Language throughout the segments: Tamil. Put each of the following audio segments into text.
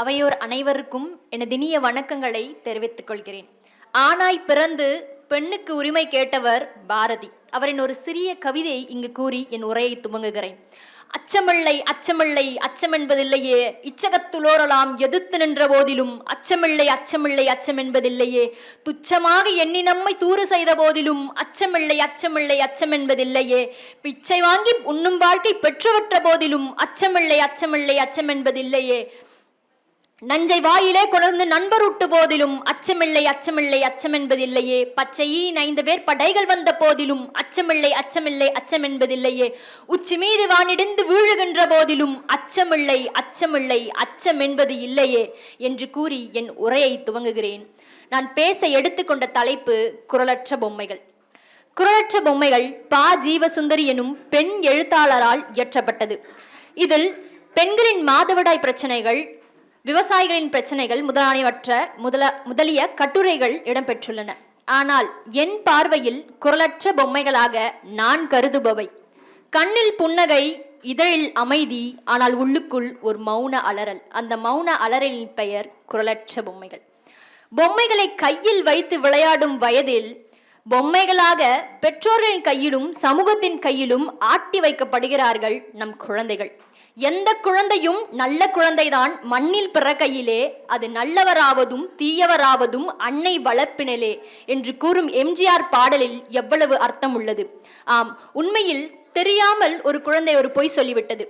அவையோர் அனைவருக்கும் எனது இனிய வணக்கங்களை தெரிவித்துக் கொள்கிறேன் ஆணாய் பிறந்து பெண்ணுக்கு உரிமை கேட்டவர் பாரதி. அவரின் ஒரு சிறிய கவிதையை இங்கு கூறி என் உரையை துவங்குகிறேன். அச்சமில்லை அச்சமில்லை அச்சம் என்பதில்லையே இச்சகத்துலோரலாம் எதிர்த்து நின்ற போதிலும் அச்சமில்லை அச்சமில்லை அச்சம் என்பதில்லையே துச்சமாக எண்ணி நம்மை தூறு செய்த போதிலும் அச்சமில்லை அச்சமில்லை அச்சம் என்பதில்லையே பிச்சை வாங்கி உண்ணும் வாழ்க்கை பெற்றுவற்ற போதிலும் அச்சமில்லை அச்சமில்லை அச்சம் என்பதில்லையே நஞ்சை வாயிலே கொணர்ந்து நண்பர் உட்டு போதிலும் அச்சமில்லை அச்சமில்லை அச்சம் என்பதில்லையே பச்சையின் ஐந்து பேர் படைகள் வந்த போதிலும் அச்சமில்லை அச்சமில்லை அச்சம் என்பதில்லையே உச்சி மீது வானிடிந்து வீழுகின்ற போதிலும் அச்சமில்லை அச்சமில்லை அச்சம் என்பது இல்லையே என்று கூறி என் உரையை துவங்குகிறேன். நான் பேச எடுத்துக்கொண்ட தலைப்பு குரலற்ற பொம்மைகள். குரலற்ற பொம்மைகள் பா. ஜீவசுந்தரி எனும் பெண் எழுத்தாளரால் இயற்றப்பட்டது. இதில் பெண்களின் மாதவிடாய் பிரச்சனைகள் விவசாயிகளின் பிரச்சனைகள் முதலானவற்ற முதல முதலிய கட்டுரைகள் இடம்பெற்றுள்ளன. ஆனால் என் பார்வையில் குரலற்ற பொம்மைகளாக நான் கருதுபவை. கண்ணில் புன்னகை இதழில் அமைதி ஆனால் உள்ளுக்குள் ஒரு மௌன அலறல். அந்த மௌன அலறலின் பெயர் குரலற்ற பொம்மைகள். பொம்மைகளை கையில் வைத்து விளையாடும் வயதில் பொம்மைகளாக பெற்றோர்களின் கையிலும் சமூகத்தின் கையிலும் ஆட்டி வைக்கப்படுகிறார்கள் நம் குழந்தைகள். எந்த குழந்தையும் நல்ல குழந்தைதான் மண்ணில் பிறக்கையிலே அது நல்லவராவதும் தீயவராவதும் அன்னை வளர்ப்பினலே என்று கூறும் எம்ஜிஆர் பாடலில் எவ்வளவு அர்த்தம் உள்ளது ஆம் உண்மையில் தெரியாமல் ஒரு குழந்தை ஒரு பொய் சொல்லிவிட்டது.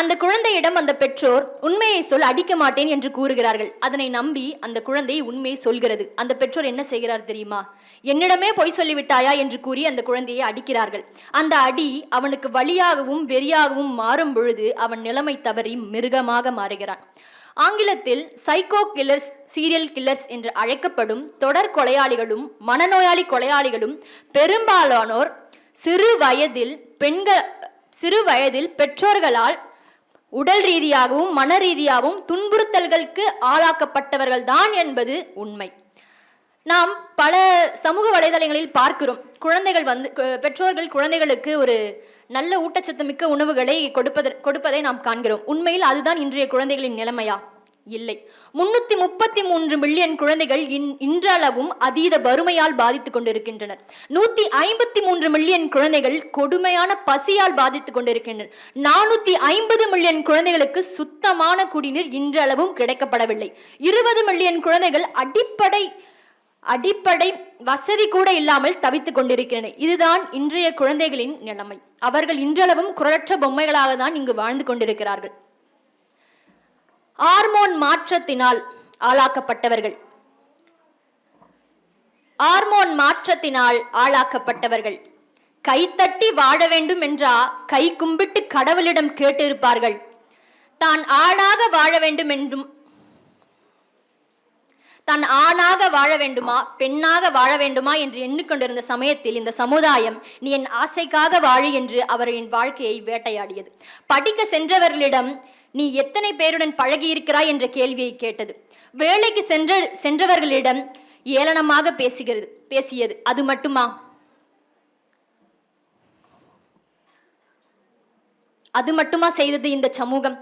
அந்த குழந்தையிடம் அந்த பெற்றோர் உண்மையை சொல் அடிக்க மாட்டேன் என்று கூறுகிறார்கள். அதனை நம்பி அந்த குழந்தை உண்மையை சொல்கிறது. அந்த பெற்றோர் என்ன செய்கிறார் தெரியுமா? என்னிடமே பொய் சொல்லிவிட்டாயா? என்று கூறி அந்த குழந்தையை அடிக்கிறார்கள். அந்த அடி அவனுக்கு வழியாகவும் வெறியாகவும் மாறும் பொழுது அவன் நிலைமை தவறி மிருகமாக மாறுகிறான். ஆங்கிலத்தில் சைக்கோ கில்லர்ஸ் சீரியல் கில்லர்ஸ் என்று அழைக்கப்படும் தொடர் கொலையாளிகளும் மனநோயாளி கொலையாளிகளும் பெரும்பாலானோர் சிறு வயதில் பெண்கள் சிறு வயதில் பெற்றோர்களால் உடல் ரீதியாகவும் மன ரீதியாகவும் துன்புறுத்தல்களுக்கு ஆளாக்கப்பட்டவர்கள் தான் என்பது உண்மை. நாம் பல சமூக வலைதளங்களில் பார்க்கிறோம். குழந்தைகள் வந்து பெற்றோர்கள் குழந்தைகளுக்கு ஒரு நல்ல ஊட்டச்சத்து மிக்க உணவுகளை கொடுப்பத கொடுப்பதை நாம் காண்கிறோம். உண்மையில் அதுதான் இன்றைய குழந்தைகளின் நிலைமையா? இல்லை. முன்னூத்தி முப்பத்தி மூன்று மில்லியன் குழந்தைகள் இன் இன்றளவும் அதீத வறுமையால் பாதித்துக் கொண்டிருக்கின்றனர். நூத்தி ஐம்பத்தி மூன்று மில்லியன் குழந்தைகள் கொடுமையான பசியால் பாதித்துக் கொண்டிருக்கின்றனர். நானூத்தி ஐம்பது மில்லியன் குழந்தைகளுக்கு சுத்தமான குடிநீர் இன்றளவும் கிடைக்கப்படவில்லை. இருபது மில்லியன் குழந்தைகள் அடிப்படை அடிப்படை வசதி கூட இல்லாமல் தவித்துக் கொண்டிருக்கின்றன. இதுதான் இன்றைய குழந்தைகளின் நிலைமை. அவர்கள் இன்றளவும் குரலற்ற பொம்மைகளாக தான் இங்கு வாழ்ந்து கொண்டிருக்கிறார்கள். ஹார்மோன் மாற்றத்தினால் ஆளாக்கப்பட்டவர்கள். ஹார்மோன் மாற்றத்தினால் ஆளாக்கப்பட்டவர்கள். கைத்தட்டி வாழ வேண்டும் என்றா கை கும்பிட்டு கடவுளிடம் கேட்டிருப்பார்கள். தான் ஆணாக வாழ வேண்டும் என்றும் தான் ஆணாக வாழ வேண்டுமா பெண்ணாக வாழ வேண்டுமா என்று எண்ணிக்கொண்டிருந்த சமயத்தில் இந்த சமுதாயம் நீ என் ஆசைக்காக வாழு என்று அவரின் வாழ்க்கையை வேட்டையாடியது. படிக்க சென்றவர்களிடம் நீ எத்தனை பேருடன் பழகியிருக்கிறாய் என்ற கேள்வியை கேட்டது. வேலைக்கு சென்ற சென்றவர்களிடம் ஏளனமாக பேசுகிறது பேசியது அது மட்டுமா? அது மட்டுமா செய்தது இந்த சமூகம்?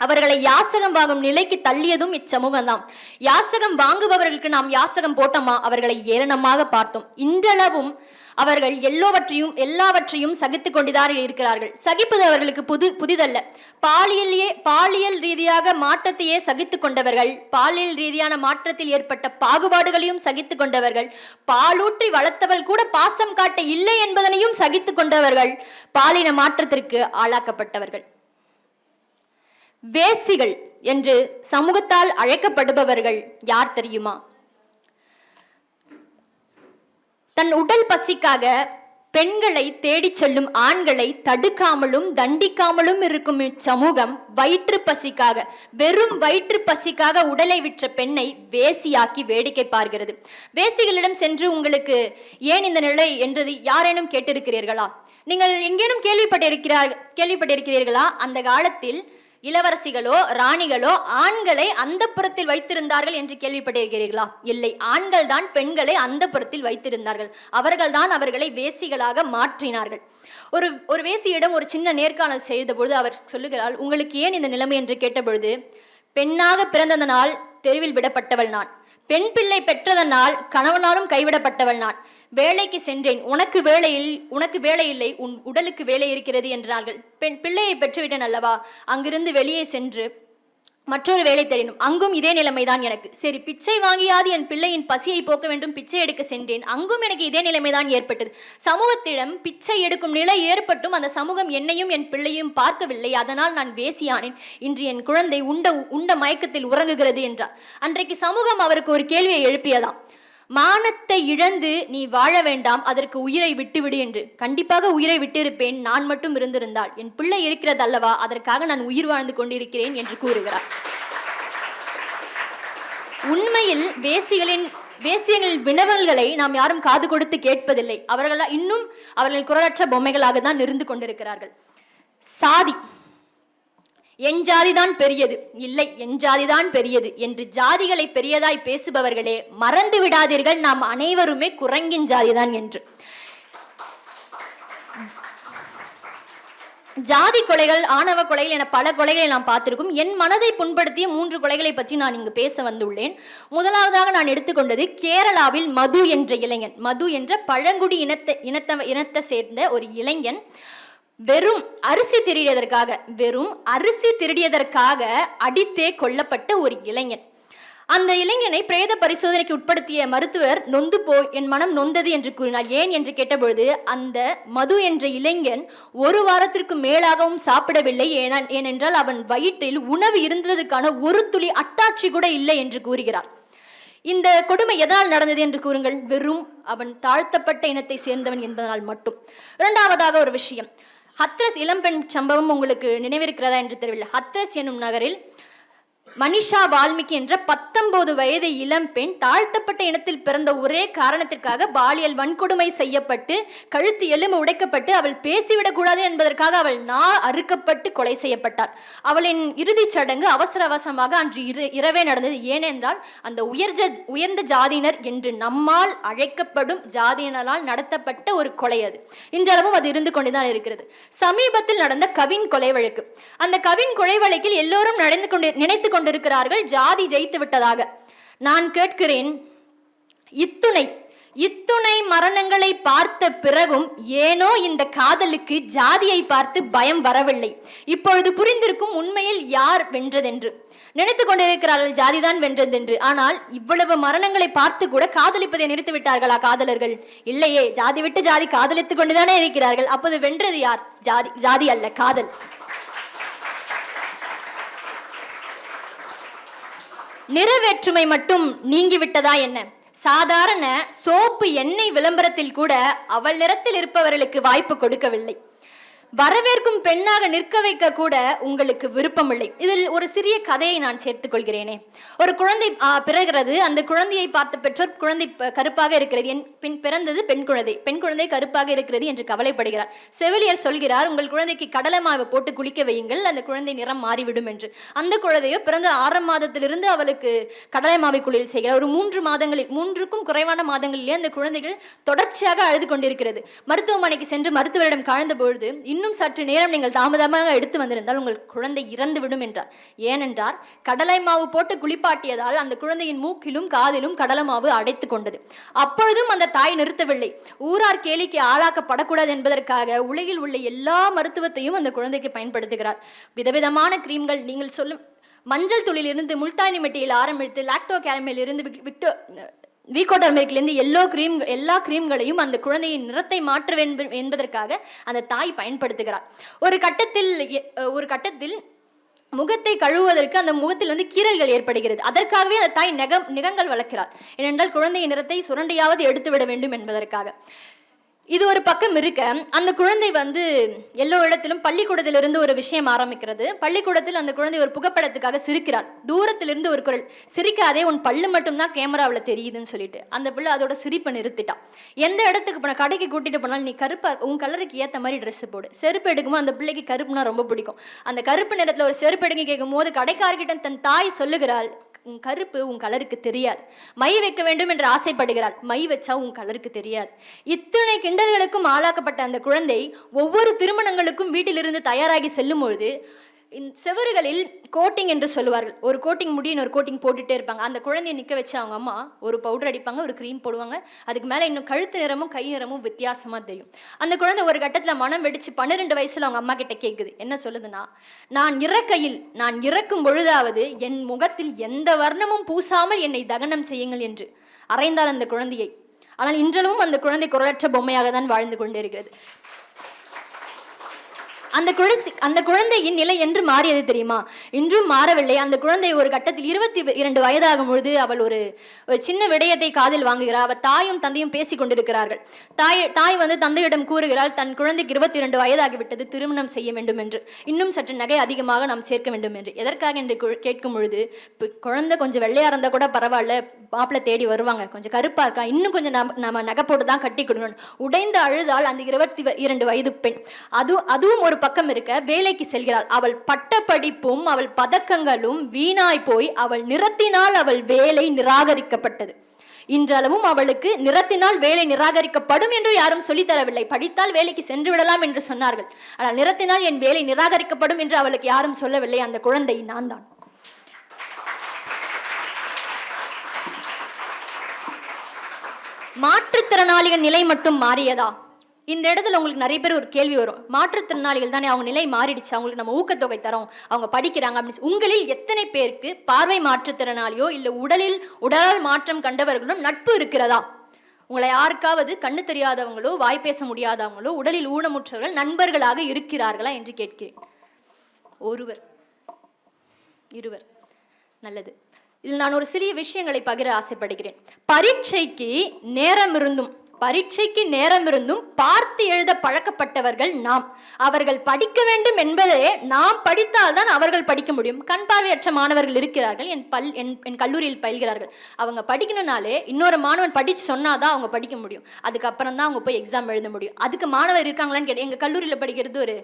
அவர்களை யாசகம் வாங்கும் நிலைக்கு தள்ளியதும் இச்சமூகம்தான். யாசகம் வாங்குபவர்களுக்கு நாம் யாசகம் போட்டோமா? அவர்களை ஏளனமாக பார்த்தோம். இன்றளவும் அவர்கள் எல்லோவற்றையும் எல்லாவற்றையும் சகித்துக் கொண்டுதான் இருக்கிறார்கள். சகிப்பது அவர்களுக்கு புது புதிதல்ல. பாலியலே பாலியல் ரீதியாக மாற்றத்தையே சகித்துக் கொண்டவர்கள் பாலியல் ரீதியான மாற்றத்தில் ஏற்பட்ட பாகுபாடுகளையும் சகித்துக் கொண்டவர்கள் பாலூற்றி வளர்த்தவள் கூட பாசம் காட்ட இல்லை என்பதனையும் சகித்துக் கொண்டவர்கள் பாலின மாற்றத்திற்கு ஆளாக்கப்பட்டவர்கள். வேசிகள் என்று சமூகத்தால் அழைக்கப்படுபவர்கள் யார் தெரியுமா? தன் உடல் பசிக்காக பெண்களை தேடிச் செல்லும் ஆண்களை தடுக்காமலும் தண்டிக்காமலும் இருக்கும் இச்சமூகம் வயிற்று பசிக்காக வெறும் வயிற்று பசிக்காக உடலை விற்ற பெண்ணை வேசியாக்கி வேடிக்கை பார்க்கிறது. வேசிகளிடம் சென்று உங்களுக்கு ஏன் இந்த நிலை என்றது யாரேனும் கேட்டிருக்கிறீர்களா? நீங்கள் எங்கேனும் கேள்விப்பட்டிருக்கிறார் கேள்விப்பட்டிருக்கிறீர்களா? அந்த காலத்தில் இளவரசிகளோ ராணிகளோ ஆண்களை அந்த புறத்தில் வைத்திருந்தார்கள் என்று கேள்விப்பட்டிருக்கிறீர்களா? இல்லை ஆண்கள் தான் பெண்களை அந்த புறத்தில் வைத்திருந்தார்கள். அவர்கள் தான் அவர்களை வேசிகளாக மாற்றினார்கள். ஒரு ஒரு வேசியிடம் ஒரு சின்ன நேர்காணல் செய்த பொழுது அவர் சொல்லுகிறாள் உங்களுக்கு ஏன் இந்த நிலைமை? என்று கேட்டபொழுது பெண்ணாக பிறந்ததனால் தெருவில் விடப்பட்டவள் நான். பெண் பிள்ளை பெற்றதனால் கணவனாலும் கைவிடப்பட்டவள் நான். வேலைக்கு சென்றேன். உனக்கு வேலையில் உனக்கு வேலை இல்லை உன் உடலுக்கு வேலை இருக்கிறது என்றார்கள். பெண் பிள்ளையை பெற்றுவிட்டேன் அல்லவா? அங்கிருந்து வெளியே சென்று மற்றொரு வேலை தெரியணும் அங்கும் இதே நிலைமைதான் எனக்கு. சரி பிச்சை வாங்கியாது என் பிள்ளையின் பசியை போக்க வேண்டும் பிச்சை எடுக்க சென்றேன். அங்கும் எனக்கு இதே நிலைமைதான் ஏற்பட்டது. சமூகத்திடம் பிச்சை எடுக்கும் நிலை ஏற்பட்டும் அந்த சமூகம் என்னையும் என் பிள்ளையும் பார்க்கவில்லை. அதனால் நான் வேசியானேன். இன்று என் குழந்தை உண்ட உண்ட மயக்கத்தில் உறங்குகிறது என்றார் அன்றைக்கு சமூகம் அவருக்கு ஒரு கேள்வியை எழுப்பியதாம். மானத்தை இழந்து நீ வாழ வேண்டாம் அதற்கு உயிரை விட்டுவிடு என்று. கண்டிப்பாக உயிரை விட்டிருப்பேன் நான் மட்டும் இருந்திருந்தால். என் பிள்ளை இருக்கிறது அல்லவா அதற்காக நான் உயிர் வாழ்ந்து கொண்டிருக்கிறேன் என்று கூறுகிறார். உண்மையில் வேசிகளின் வேசியங்களின் வினவல்களை நாம் யாரும் காது கொடுத்து கேட்பதில்லை. அவர்கள் இன்னும் அவர்கள் குரலற்ற பொம்மைகளாக தான் இருந்து கொண்டிருக்கிறார்கள். சாதி. என் ஜாதிதான் பெரியது. இல்லை என் ஜாதிதான் பெரியது. என்று ஜாதிகளை பெரியதாய் பேசுபவர்களே மறந்து விடாதீர்கள். நாம் அனைவருமே குரங்கின் ஜாதிதான் என்று. ஜாதி கொலைகள் ஆணவ கொலைகள் என பல கொலைகளை நாம் பார்த்திருக்கும். என் மனதை புண்படுத்திய மூன்று கொலைகளை பற்றி நான் இங்கு பேச வந்துள்ளேன். முதலாவதாக நான் எடுத்துக்கொண்டது கேரளாவில் மது என்ற இளைஞன். மது என்ற பழங்குடி இனத்தை இனத்த இனத்தை சேர்ந்த ஒரு இளைஞன். வெறும் அரிசி திருடியதற்காக வெறும் அரிசி திருடியதற்காக அடித்தே கொல்லப்பட்ட ஒரு இளைஞன். அந்த இளைஞனை பிரேத பரிசோதனைக்கு உட்படுத்திய மருத்துவர் நொந்து போய் என் மனம் நொந்தது என்று கூறினார். ஏன்? என்று கேட்டபொழுது அந்த மது என்ற இளைஞன் ஒரு வாரத்திற்கு மேலாகவும் சாப்பிடவில்லை. ஏனால் ஏனென்றால் அவன் வயிற்றில் உணவு இருந்ததற்கான ஒரு துளி அட்டாட்சி கூட இல்லை என்று கூறுகிறார். இந்த கொடுமை எதனால் நடந்தது என்று கூறுங்கள். வெறும் அவன் தாழ்த்தப்பட்ட இனத்தை சேர்ந்தவன் என்பதனால் மட்டும். இரண்டாவதாக ஒரு விஷயம். ஹத்ரஸ் இளம்பெண் சம்பவம் உங்களுக்கு நினைவிருக்கிறதா என்று தெரியவில்லை. ஹத்ரஸ் என்னும் நகரில் மனிஷா வால்மீகி என்ற பத்தொன்பது வயது இளம்பெண் தாழ்த்தப்பட்ட இனத்தில் பிறந்த ஒரே காரணத்திற்காக பாலியல் வன்கொடுமை செய்யப்பட்டு கழுத்து எலும்பு உடைக்கப்பட்டு அவள் பேசிவிடக் கூடாது என்பதற்காக அவள் நா அறுக்கப்பட்டு கொலை செய்யப்பட்டாள். அவளின் இறுதிச் சடங்கு அவசர அவசரமாக அன்று இரு இரவே நடந்தது. ஏனென்றால் அந்த உயர்ஜ உயர்ந்த ஜாதியினர் என்று நம்மால் அழைக்கப்படும் ஜாதியினரால் நடத்தப்பட்ட ஒரு கொலை அது. இன்றளவும் அது இருந்து கொண்டுதான் இருக்கிறது. சமீபத்தில் நடந்த கவின் கொலை வழக்கு. அந்த கவின் கொலை வழக்கில் எல்லோரும் நடந்து கொண்டு நினைத்து கொண்டிருக்கிறார்கள் ஜாதி ஜெயித்து விட்டதாக. நான் கேட்கிறேன் இத்துணை இத்துணை மரணங்களை பார்த்த பிறகும் ஏனோ இந்த காதலுக்கு ஜாதியை பார்த்து பயம் வரவில்லை. இப்பொழுது புரிந்திருக்கும் உண்மையில் யார் வென்றதென்று. நினைத்து கொண்டிருக்கிறார்கள் ஜாதிதான் வென்றதென்று. ஆனால் இவ்வளவு மரணங்களை பார்த்து கூட காதலிப்பதை நிறுத்தி விட்டார்களா காதலர்கள்? இல்லையே ஜாதி விட்டு ஜாதி காதலித்துக் கொண்டுதானே இருக்கிறார்கள். அப்போது வென்றது யார்? ஜாதி ஜாதி அல்ல காதல். நிறவேற்றுமை மட்டும் நீங்கிவிட்டதா என்ன? சாதாரண சோப்பு எண்ணெய் விளம்பரத்தில் கூட அவள் நிறத்தில் இருப்பவர்களுக்கு வாய்ப்பு கொடுக்கவில்லை. வரவேற்கும் பெண்ணாக நிற்க வைக்க கூட உங்களுக்கு விருப்பமில்லை. இதில் ஒரு சிறிய கதையை நான் சேர்த்துக் கொள்கிறேனே. ஒரு குழந்தை பிறகிறது. அந்த குழந்தையை பார்த்த பெற்றோர் குழந்தை ப- கருப்பாக இருக்கிறது. என் பின் பிறந்தது பெண் குழந்தை. பெண் குழந்தை கருப்பாக இருக்கிறது என்று கவலைப்படுகிறார். செவிலியர் சொல்கிறார் உங்கள் குழந்தைக்கு கடலை மாவு போட்டு குளிக்க வையுங்கள். அந்த குழந்தை நிறம் மாறிவிடும் என்று. அந்த குழந்தையோ பிறந்த ஆறாம் மாதத்திலிருந்து அவளுக்கு கடலை மாவை குளியல் செய்கிறார். ஒரு மூன்று மாதங்களில் மூன்றுக்கும் குறைவான மாதங்களிலே அந்த குழந்தைகள் தொடர்ச்சியாக அழுது கொண்டிருக்கிறது. மருத்துவமனைக்கு சென்று மருத்துவரிடம் காழ்ந்த பொழுது இன்னும் சற்று நேரம் நீங்கள் தாமதமாக எடுத்து வந்திருந்தால் உங்கள் குழந்தை இறந்து விடும் என்றார். ஏனென்றால் கடலை மாவு போட்டு குளிப்பாட்டியதால் அந்த குழந்தையின் மூக்கிலும் காதிலும் கடலை மாவு அடைத்து கொண்டது. அப்பொழுதும் அந்த தாய் நிறுத்தவில்லை. ஊரார் கேலிக்கு ஆளாக்கப்படக்கூடாது என்பதற்காக உலகில் உள்ள எல்லா மருத்துவத்தையும் அந்த குழந்தைக்கு பயன்படுத்துகிறார். விதவிதமான கிரீம்கள் நீங்கள் சொல்லும் மஞ்சள் துளியிலிருந்து முல்தானி மெட்டியில் ஆரம்பித்து லாக்டோ கேலமையிலிருந்து இருந்து வீக்கோட்டர் விக்டோ எல்லோ க்ரீம் எல்லா க்ரீம்களையும் அந்த குழந்தையின் நிறத்தை மாற்ற வேண்டும் என்பதற்காக அந்த தாய் பயன்படுத்துகிறார் ஒரு கட்டத்தில் எ- ஒரு கட்டத்தில் முகத்தை கழுவுவதற்கு அந்த முகத்தில் வந்து கீறல்கள் ஏற்படுகிறது. அதற்காகவே அந்த தாய் நகம் நிகங்கள் வளர்க்கிறார் ஏனென்றால் குழந்தையின் நிறத்தை சுரண்டையாவது எடுத்து விட வேண்டும் என்பதற்காக. இது ஒரு பக்கம் இருக்க. அந்த குழந்தை வந்து எல்லா இடத்திலும் பள்ளிக்கூடத்திலிருந்து ஒரு விஷயம் ஆரம்பிக்கிறது. பள்ளிக்கூடத்தில் அந்த குழந்தை ஒரு புகைப்படத்துக்காக சிரிக்கிறாள். தூரத்திலிருந்து ஒரு குரல் சிரிக்காதே உன் பல்லு மட்டும்தான் கேமராவில் தெரியுதுன்னு சொல்லிட்டு. அந்த பிள்ளை அதோட சிரிப்பை நிறுத்திட்டான் எந்த இடத்துக்கு போன கடைக்கு கூட்டிட்டு போனாலும் நீ கருப்பா உன் கலருக்கு ஏற்ற மாதிரி ட்ரெஸ் போடு. செருப்பு எடுக்கும்போது அந்த பிள்ளைக்கு கருப்புனா ரொம்ப பிடிக்கும். அந்த கருப்பு நிறத்தில் ஒரு செருப்பு எடுங்க கேட்கும் போது கடைக்காரர்கிட்ட தன் தாய் சொல்லுகிறாள் உன் கருப்பு உன் கலருக்கு தெரியாது. மை வைக்க வேண்டும் என்று ஆசைப்படுகிறாள். மை வச்சா உன் கலருக்கு தெரியாது. இத்தனை கிண்டல்களுக்கும் ஆளாக்கப்பட்ட அந்த குழந்தை ஒவ்வொரு திருமணங்களுக்கும் வீட்டிலிருந்து தயாராகி செல்லும் பொழுது செவறுகளில் கோட்டிங் என்று சொல்லுவார்கள். ஒரு கோட்டிங் முடியும் ஒரு கோட்டிங் போட்டுகிட்டே இருப்பாங்க. அந்த குழந்தைய நிற்க வச்சு அவங்க அம்மா ஒரு பவுடர் அடிப்பாங்க ஒரு க்ரீம் போடுவாங்க. அதுக்கு மேலே இன்னும் கழுத்து நிறமும் கை நிறமும் வித்தியாசமாக தெரியும். அந்த குழந்தை ஒரு கட்டத்தில் மனம் வெடிச்சு பன்னிரெண்டு வயசில் அவங்க அம்மா கிட்ட கேட்குது என்ன சொல்லுதுன்னா நான் இறக்கையில் நான் இறக்கும் பொழுதாவது என் முகத்தில் எந்த வர்ணமும் பூசாமல் என்னை தகனம் செய்யுங்கள் என்று அறைந்தால் அந்த குழந்தையை. ஆனால் இன்றளவும் அந்த குழந்தை குரலற்ற பொம்மையாக தான் வாழ்ந்து கொண்டிருக்கிறது அந்த குழந்தை அந்த குழந்தையின் நிலை என்று மாறியது தெரியுமா? இன்றும் மாறவில்லை. அந்த குழந்தை ஒரு கட்டத்தில் இருபத்தி இரண்டு வயதாகும் பொழுது அவள் ஒரு சின்ன விடயத்தை காதில் வாங்குகிறார் அவள் தாயும் தந்தையும் பேசிக் கொண்டிருக்கிறார்கள். தாய் தாய் வந்து தந்தையிடம் கூறுகிறாள் தன் குழந்தைக்கு இருபத்தி இரண்டு வயதாகிவிட்டது. திருமணம் செய்ய வேண்டும் என்று. இன்னும் சற்று நகை அதிகமாக நாம் சேர்க்க வேண்டும் என்று. எதற்காக என்று கேட்கும் பொழுது இப்போ குழந்தை கொஞ்சம் வெள்ளையா இருந்தால் கூட பரவாயில்ல. மாப்பிள்ளை தேடி வருவாங்க. கொஞ்சம் கருப்பா இருக்கா? இன்னும் கொஞ்சம் நம்ம நம்ம நகை போட்டு தான் கட்டி கொடுக்கணும். உடைந்து அழுதால் அந்த இருபத்தி வ- இரண்டு வயது பெண். அது அதுவும் ஒரு பக்கம் இருக்க வேலைக்கு செல்கிறாள். அவள் பட்ட படிப்பும் அவள் பதக்கங்களும் வீணாய் போய் அவள் நிறத்தினால் அவள் வேலை நிராகரிக்கப்பட்டது. இன்றளவும் அவளுக்கு நிறத்தினால் வேலை நிராகரிக்கப்படும் என்று யாரும் சொல்லித்தரவில்லை படித்தால் வேலைக்கு சென்று விடலாம் என்று சொன்னார்கள். ஆனால் நிறத்தினால் என் வேலை நிராகரிக்கப்படும் என்று அவளுக்கு யாரும் சொல்லவில்லை. அந்த குழந்தை நான் தான் மாற்றுத்திறனாளிகள் நிலை மட்டும் மாறியதா? இந்த இடத்துல உங்களுக்கு நிறைய பேர் ஒரு கேள்வி வரும். மாற்றுத்திறனாளிகள் தானே அவங்க நிலை மாறிடுச்சு. அவங்களுக்கு நம்ம ஊக்கத்தொகை தரோம். அவங்க படிக்கிறாங்க அப்படின்னு உங்களில் எத்தனை பேருக்கு பார்வை மாற்றுத்திறனாளியோ இல்லை உடலில் உடலால் மாற்றம் கண்டவர்களும் நட்பு இருக்கிறதா? உங்களை யாருக்காவது கண்ணு தெரியாதவங்களோ வாய் பேச முடியாதவங்களோ உடலில் ஊனமுற்றவர்கள் நண்பர்களாக இருக்கிறார்களா என்று கேட்கிறேன். ஒருவர். இருவர். நல்லது. இதில் நான் ஒரு சிறிய விஷயங்களை பகிர ஆசைப்படுகிறேன். பரீட்சைக்கு நேரம் இருந்தும் பரீட்சைக்கு நேரம் இருந்தும் பார்த்து எழுத பழக்கப்பட்டவர்கள் நாம். அவர்கள் படிக்க வேண்டும் என்பதே நாம் படித்தால்தான் அவர்கள் படிக்க முடியும். கண் பார்வையற்ற மாணவர்கள் இருக்கிறார்கள். என் பல் என் என் கல்லூரியில் பயில்கிறார்கள். அவங்க படிக்கணும்னாலே இன்னொரு மாணவன் படிச்சு சொன்னாதான் அவங்க படிக்க முடியும். அதுக்கப்புறம் தான் அவங்க போய் எக்ஸாம் எழுத முடியும். அதுக்கு மாணவர் இருக்காங்களான்னு கேட்டேன். எங்கள் கல்லூரியில் படிக்கிறது ஒரு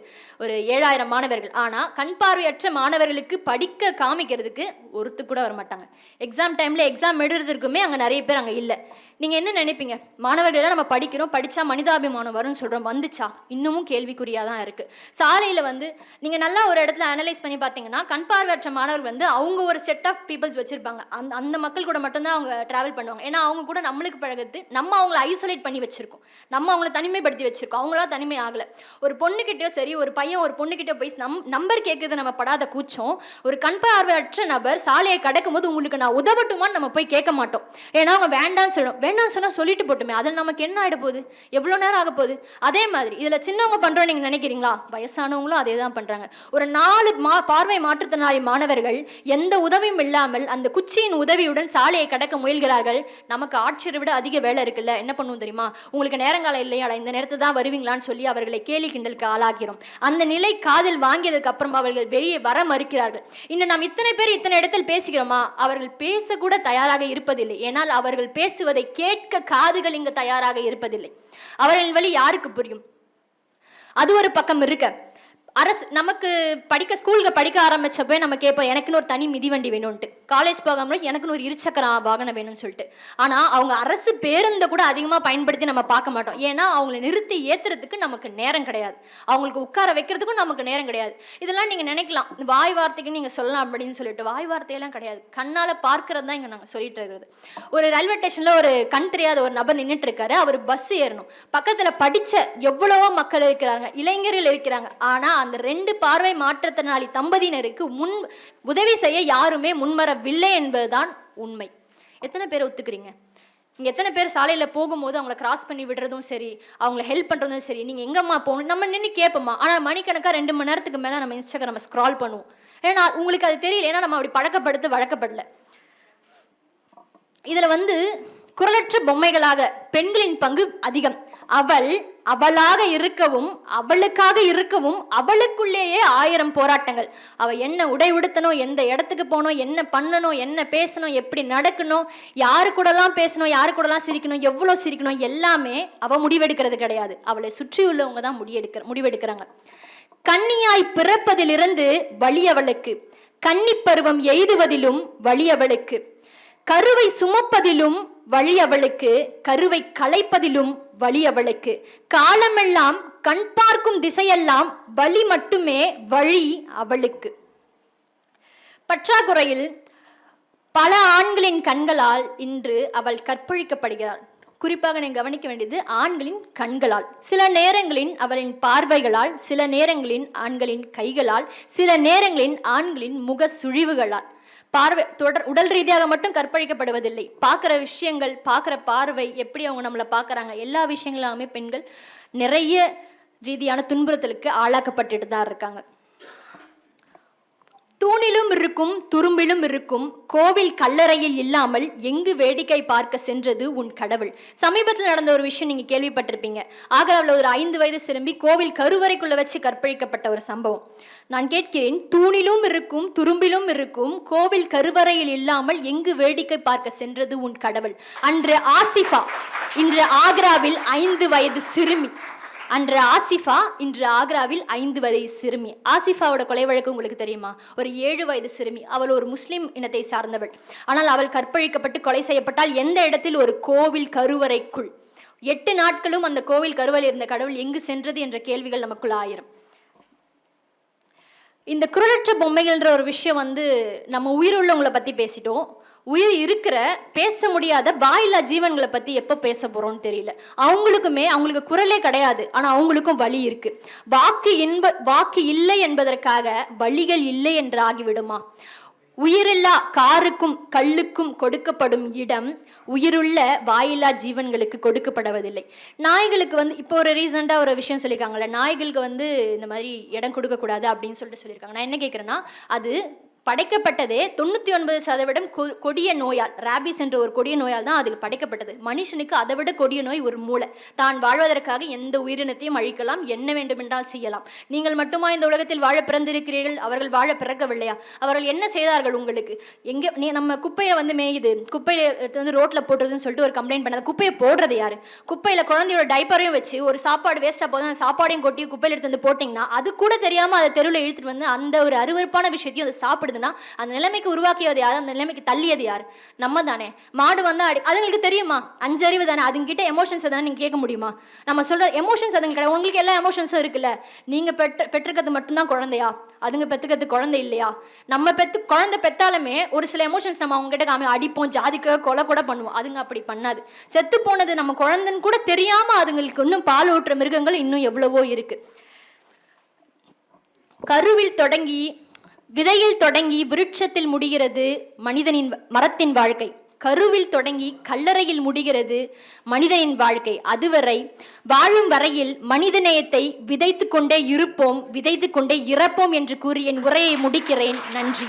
ஒரு ஏழாயிரம் மாணவர்கள். ஆனால் கண் பார்வையற்ற மாணவர்களுக்கு படிக்க காமிக்கிறதுக்கு ஒருத்து கூட வர மாட்டாங்க எக்ஸாம் டைமில் எக்ஸாம் எழுதுறதுக்குமே அங்கே நிறைய பேர் அங்கே இல்லை. நீங்கள் என்ன நினைப்பீங்க? மாணவர்கள் எல்லாம் நம்ம படிக்கிறோம் படித்தா மனிதாபிமானம் வரும்னு சொல்கிறோம் வந்துச்சா? இன்னமும் கேள்விக்குறியாக தான் இருக்குது சாலையில் வந்து நீங்கள் நல்லா ஒரு இடத்துல அனலைஸ் பண்ணி பார்த்தீங்கன்னா கண் பார்வையற்ற மாணவர்கள் வந்து அவங்க ஒரு செட் ஆஃப் பீப்புள்ஸ் வச்சுருப்பாங்க. அந்த அந்த மக்கள் கூட மட்டும்தான் அவங்க ட்ராவல் பண்ணுவாங்க. ஏன்னா அவங்க கூட நம்மளுக்கு பழகுது நம்ம அவங்கள ஐசோலேட் பண்ணி வச்சுருக்கோம். நம்ம அவங்கள தனிமைப்படுத்தி வச்சுருக்கோம். அவங்களாம் தனிமை ஆகலை. ஒரு பொண்ணுக்கிட்டயோ சரி ஒரு பையன் ஒரு பொண்ணுக்கிட்ட போய் நம் நம்பர் கேட்குறது நம்ம படாத கூச்சம் ஒரு கண் பார்வையற்ற நபர் சாலையை கடக்கும் போது உங்களுக்கு நான் உதவட்டுமான்னு நம்ம போய் கேட்க மாட்டோம். ஏன்னா அவங்க வேண்டாம்னு சொல்லணும் வேணாம் சொன்னால் சொல்லிட்டு போட்டுமே. அதில் நமக்கு என்ன ஆகிட போகுது? எவ்வளோ நேரம் ஆக போகுது? அதே மாதிரி இதில் சின்னவங்க பண்ணுறோம் நீங்கள் நினைக்கிறீங்களா? வயசானவங்களும் அதே தான் பண்ணுறாங்க ஒரு நாலு மா பார்வை மாற்றுத்திறனாளி மாணவர்கள் எந்த உதவியும் இல்லாமல் அந்த குச்சியின் உதவியுடன் சாலையை கடக்க முயல்கிறார்கள். நமக்கு ஆட்சியரை விட அதிக வேலை இருக்குல்ல? என்ன பண்ணுவோம் தெரியுமா? உங்களுக்கு நேரங்காலம் இல்லையா இந்த நேரத்தை தான் வருவீங்களான்னு சொல்லி அவர்களை கேலி கிண்டலுக்கு ஆளாகிறோம் அந்த நிலை காதில் வாங்கியதுக்கு அப்புறம் அவர்கள் வெளியே வர மறுக்கிறார்கள். இன்னும் நாம் இத்தனை பேர் இத்தனை இடத்தில் பேசுகிறோமா? அவர்கள் பேசக்கூட தயாராக இருப்பதில்லை. ஏனால் அவர்கள் பேசுவதை கேட்க காதுகள் இங்கு தயாராக இருப்பதில்லை. அவர்கள் வழி யாருக்கு புரியும்? அது ஒரு பக்கம் இருக்க. அரசு நமக்கு படிக்க ஸ்கூலுக்கு படிக்க ஆரம்பிச்சப்போ நம்ம கேட்போம் எனக்குன்னு ஒரு தனி மிதிவண்டி வேணும்ன்ட்டு. காலேஜ் போகாமல் எனக்குன்னு ஒரு இருசக்கர வாகனம் வேணும்னு சொல்லிட்டு. ஆனால் அவங்க அரசு பேருந்தை கூட அதிகமாக பயன்படுத்தி நம்ம பார்க்க மாட்டோம். ஏன்னா அவங்களை நிறுத்தி ஏற்றுறதுக்கு நமக்கு நேரம் கிடையாது. அவங்களுக்கு உட்கார வைக்கிறதுக்கும் நமக்கு நேரம் கிடையாது. இதெல்லாம் நீங்கள் நினைக்கலாம். வாய் வார்த்தைக்கு நீங்கள் சொல்லலாம் அப்படின்னு சொல்லிட்டு வாய் வார்த்தையெல்லாம் கிடையாது. கண்ணால் பார்க்கறது தான் இங்கே நாங்கள் சொல்லிட்டு இருக்கிறது. ஒரு ரயில்வே ஸ்டேஷனில் ஒரு கண் தெரியாத ஒரு நபர் நின்றுட்டு இருக்காரு. அவர் பஸ் ஏறணும். பக்கத்தில் படித்த எவ்வளவோ மக்கள் இருக்கிறாங்க. இளைஞர்கள் இருக்கிறாங்க. ஆனால் அந்த ரெண்டு பார்வை மாற்றத்தினாலி தம்பதியினருக்கு முன் உதவி செய்ய யாருமே வரவில்லை என்பதுதான் உண்மை. எத்தனை பேர் ஒத்துக்கிறீங்க? நீங்கள் எத்தனை பேர் சாலையில் போகும்போது அவங்கள கிராஸ் பண்ணி விடுறதும் சரி அவங்கள ஹெல்ப் பண்ணுறதும் சரி நீங்கள் எங்கம்மா போகணும்? நம்ம நின்று கேட்போம்மா ஆனால் மணிக்கணக்காக ரெண்டு மணி நேரத்துக்கு மேலே நம்ம இன்ஸ்டாகிராம் ஸ்க்ரால் பண்ணுவோம். ஏன்னா உங்களுக்கு அது தெரியல. ஏன்னா நம்ம அப்படி பழக்கப்படுத்து வழக்கப்படல. இதில் வந்து குரலற்ற பொம்மைகளாக பெண்களின் பங்கு அதிகம். அவள் அவளாக இருக்கவும் அவளுக்காக இருக்கவும் அவளுக்குள்ளேயே ஆயிரம் போராட்டங்கள். அவள் என்ன உடை உடுத்தணும் எந்த இடத்துக்கு போகணும் என்ன பண்ணணும் என்ன பேசணும் எப்படி நடக்கணும் யாரு கூடலாம் பேசணும் யாரு கூடலாம் சிரிக்கணும் எவ்வளோ சிரிக்கணும் எல்லாமே அவள் முடிவெடுக்கிறது கிடையாது. அவளை சுற்றி உள்ளவங்க தான் முடிவெடுக்கிற முடிவெடுக்கிறாங்க. கண்ணியாய் பிறப்பதிலிருந்து வழி அவளுக்கு. கன்னிப்பருவம் எய்துவதிலும் வழி அவளுக்கு. கருவை சுமப்பதிலும் வழி அவளுக்கு கருவை களைப்பதிலும் வழி அவளுக்கு. காலமெல்லாம் கண் பார்க்கும் திசையெல்லாம் வழி மட்டுமே வழி அவளுக்கு. பற்றாக்குறையில் பல ஆண்களின் கண்களால் இன்று அவள் கற்பழிக்கப்படுகிறாள். குறிப்பாக நீங்கள் கவனிக்க வேண்டியது ஆண்களின் கண்களால். சில நேரங்களின் அவளின் பார்வைகளால் சில நேரங்களின் ஆண்களின் கைகளால் சில நேரங்களின் ஆண்களின் முக சுழிவுகளால் பார்வை தொடர் உடல் ரீதியாக மட்டும் கற்பழிக்கப்படுவதில்லை. பார்க்குற விஷயங்கள் பார்க்குற பார்வை எப்படி அவங்க நம்மளை பார்க்குறாங்க? எல்லா விஷயங்களுமே பெண்கள் நிறைய ரீதியான துன்புறுத்தலுக்கு ஆளாக்கப்பட்டுட்டு தான் இருக்காங்க. தூணிலும் இருக்கும் துரும்பிலும் இருக்கும் கோவில் கல்லறையில் இல்லாமல் எங்கு வேடிக்கை பார்க்க சென்றது உன் கடவுள். சமீபத்தில் நடந்த ஒரு விஷயம் நீங்க கேள்விப்பட்டிருப்பீங்க. ஆக்ராவில் ஒரு ஐந்து வயது சிறுமி கோவில் கருவறைக்குள்ள வச்சு கற்பழிக்கப்பட்ட ஒரு சம்பவம். நான் கேட்கிறேன் தூணிலும் இருக்கும் துரும்பிலும் இருக்கும் கோவில் கருவறையில் இல்லாமல் எங்கு வேடிக்கை பார்க்க சென்றது உன் கடவுள். அன்று ஆசிஃபா இன்று ஆக்ராவில் ஐந்து வயது சிறுமி அன்று ஆசிஃபா இன்று ஆக்ராவில் ஐந்து வயது சிறுமி. ஆசிஃபாவோட கொலை வழக்கு உங்களுக்கு தெரியுமா? ஒரு ஏழு வயது சிறுமி. அவள் ஒரு முஸ்லீம் இனத்தை சார்ந்தவள். ஆனால் அவள் கற்பழிக்கப்பட்டு கொலை செய்யப்பட்டால் எந்த இடத்தில்? ஒரு கோவில் கருவறைக்குள். எட்டு நாட்களும் அந்த கோவில் கருவறையில் இருந்த கடவுள் எங்கு சென்றது என்ற கேள்விகள் நமக்குள் ஆயிரம். இந்த குரலற்ற பொம்மைகள்ன்ற ஒரு விஷயம் வந்து நம்ம உயிருள்ளவங்களை பற்றி பேசிட்டோம். உயிர் இருக்கிற பேச முடியாத வாயில்லா ஜீவன்களை பற்றி எப்போ பேச போகிறோம்னு தெரியல. அவங்களுக்குமே அவங்களுக்கு குரலே கிடையாது. ஆனால் அவங்களுக்கும் வலி இருக்கு. வாக்கு இன்ப வாக்கு இல்லை என்பதற்காக வழிகள் இல்லை என்று ஆகிவிடுமா? உயிரில்லா காருக்கும் கல்லுக்கும் கொடுக்கப்படும் இடம் உயிருள்ள வாயில்லா ஜீவன்களுக்கு கொடுக்கப்படுவதில்லை. நாய்களுக்கு வந்து இப்போ ஒரு ரீசெண்டாக ஒரு விஷயம் சொல்லியிருக்காங்கல்ல நாய்களுக்கு வந்து இந்த மாதிரி இடம் கொடுக்கக்கூடாது அப்படின்னு சொல்லிட்டு சொல்லியிருக்காங்க. நான் என்ன கேட்குறேன்னா அது படைக்கப்பட்டதே தொண்ணூற்றி ஒன்பது சதவீதம் கொ- கொடிய நோயால் ராபிஸ் என்ற ஒரு கொடிய நோயால் தான் அதுக்கு படைக்கப்பட்டது. மனுஷனுக்கு அதை விட கொடிய நோய் ஒரு மூளை. தான் வாழ்வதற்காக எந்த உயிரினத்தையும் அழிக்கலாம் என்ன வேண்டுமென்றால் செய்யலாம். நீங்கள் மட்டுமா இந்த உலகத்தில் வாழ பிறந்திருக்கிறீர்கள்? அவர்கள் வாழ பிறக்கவில்லையா? அவர்கள் என்ன செய்தார்கள் உங்களுக்கு? எங்கே நீ நம்ம குப்பையை வந்து மேயுது. குப்பையை எடுத்து வந்து ரோட்டில் போட்டுறதுன்னு சொல்லிட்டு ஒரு கம்ப்ளைண்ட் பண்ணாது. குப்பையை போடுறது யாரு? குப்பையில் குழந்தையோட டைப்பரையும் வச்சு ஒரு சாப்பாடு வேஸ்ட்டாக போதும் அந்த சாப்பாடையும் கொட்டி குப்பையில் எடுத்து வந்து போட்டிங்கன்னா அது கூட தெரியாமல் அதை தெருவில் இழுத்துட்டு வந்து அந்த ஒரு அருவருப்பான விஷயத்தையும் அது சாப்பிடுதுன்னா அந்த நிலைமைக்கு உருவாக்கியது யார்? அந்த நிலைமைக்கு தள்ளியது யார்? நம்ம தானே மாடு வந்து அடி அதுங்களுக்கு தெரியுமா? அஞ்சறிவு தானே. அதுங்கிட்ட எமோஷன்ஸ் எதனா நீங்கள் கேட்க முடியுமா? நம்ம சொல்கிற எமோஷன்ஸ் அதுங்க கிடையாது. உங்களுக்கு எல்லா எமோஷன்ஸும் இருக்குல்ல? நீங்கள் பெற்ற பெற்றுக்கிறது மட்டும்தான் குழந்தையா? அதுங்க பெற்றுக்கிறது குழந்தை இல்லையா? நம்ம பெற்று குழந்தை பெற்றாலுமே ஒரு சில எமோஷன்ஸ் நம்ம அவங்க கிட்ட காமி அடிப்போம் ஜாதிக்க கொலை கூட பண்ணுவோம். அதுங்க அப்படி பண்ணாது. செத்து போனது நம்ம குழந்தைன்னு கூட தெரியாமல் அதுங்களுக்கு இன்னும் பால் ஊட்டுற மிருகங்கள் இன்னும் எவ்வளவோ இருக்கு. கருவில் தொடங்கி விதையில் தொடங்கி விருட்சத்தில் முடிகிறது மனிதனின் மரத்தின் வாழ்க்கை. கருவில் தொடங்கி கல்லறையில் முடிகிறது மனிதனின் வாழ்க்கை. அதுவரை வாழும் வரையில் மனிதநேயத்தை விதைத்து கொண்டே இருப்போம் விதைத்து கொண்டே இறப்போம் என்று கூறி என் உரையை முடிக்கிறேன். நன்றி.